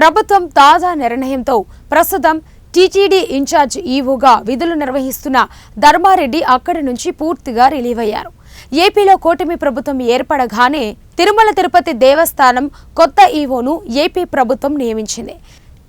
ప్రభుత్వం తాజా నిర్ణయంతో ప్రస్తుతం టీటీడీ ఇన్ఛార్జ్ ఈవోగా విధులు నిర్వహిస్తున్న ధర్మారెడ్డి అక్కడి నుంచి పూర్తిగా రిలీవ్ అయ్యారు. ఏపీలో కూటమి ప్రభుత్వం ఏర్పడగానే తిరుమల తిరుపతి దేవస్థానం కొత్త ఈవోను ఏపీ ప్రభుత్వం నియమించింది.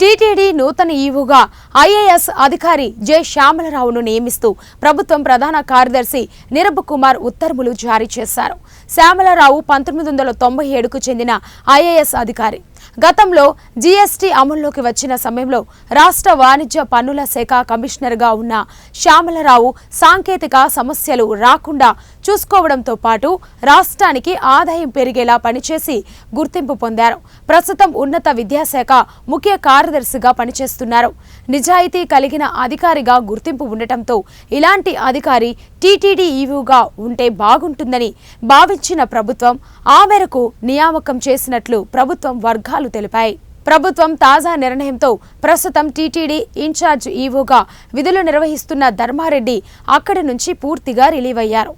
టీటీడీ నూతన ఈవోగా ఐఏఎస్ అధికారి జె శ్యామలరావును నియమిస్తూ ప్రభుత్వం ప్రధాన కార్యదర్శి నిరబ్ కుమార్ ఉత్తర్వులు జారీ చేశారు. శ్యామలరావు పంతొమ్మిది వందల తొంభై ఏడుకు చెందిన ఐఏఎస్ అధికారి. గతంలో జీఎస్టీ అమల్లోకి వచ్చిన సమయంలో రాష్ట్ర వాణిజ్య పన్నుల శాఖ కమిషనర్గా ఉన్న శ్యామలరావు సాంకేతిక సమస్యలు రాకుండా చూసుకోవడంతో పాటు రాష్ట్రానికి ఆదాయం పెరిగేలా పనిచేసి గుర్తింపు పొందారు. ప్రస్తుతం ఉన్నత విద్యాశాఖ ముఖ్య కార్యదర్శిగా పనిచేస్తున్నారు. నిజాయితీ కలిగిన అధికారిగా గుర్తింపు ఉండటంతో ఇలాంటి అధికారి టీటీడీ ఈవీగా ఉంటే బాగుంటుందని భావించిన ప్రభుత్వం ఆ మేరకు నియామకం చేసినట్లు ప్రభుత్వం వర్గాలు తెలిపాయి. ప్రభుత్వం తాజా నిర్ణయంతో ప్రస్తుతం టీటీడీ ఇన్ఛార్జ్ ఈవోగా విధులు నిర్వహిస్తున్న ధర్మారెడ్డి అక్కడి నుంచి పూర్తిగా రిలీవ్ అయ్యారు.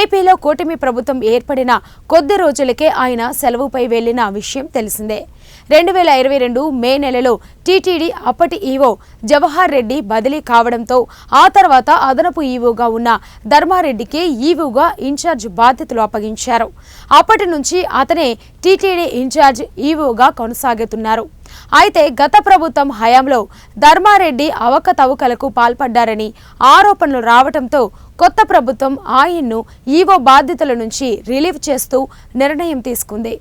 ఏపీలో కూటమి ప్రభుత్వం ఏర్పడిన కొద్ది రోజులకే ఆయన సెలవుపై వెళ్ళిన విషయం తెలిసిందే. రెండు వేల ఇరవై రెండు మే నెలలో టీటీడీ అప్పటి ఈవో జవహర్ రెడ్డి బదిలీ కావడంతో ఆ తర్వాత అదనపు ఈవోగా ఉన్న ధర్మారెడ్డికి ఈవోగా ఇన్ఛార్జ్ బాధ్యతలు అప్పగించారు. అప్పటి నుంచి అతనే టీటీడీ ఇన్ఛార్జ్ ఈవోగా కొనసాగుతున్నారు. అయితే గత ప్రభుత్వం హయాంలో ధర్మారెడ్డి అవకతవకలకు పాల్పడ్డారని ఆరోపణలు రావడంతో కొత్త ప్రభుత్వం ఆయన్ను ఈవో బాధ్యతల నుంచి రిలీవ్ చేస్తూ నిర్ణయం తీసుకుంది.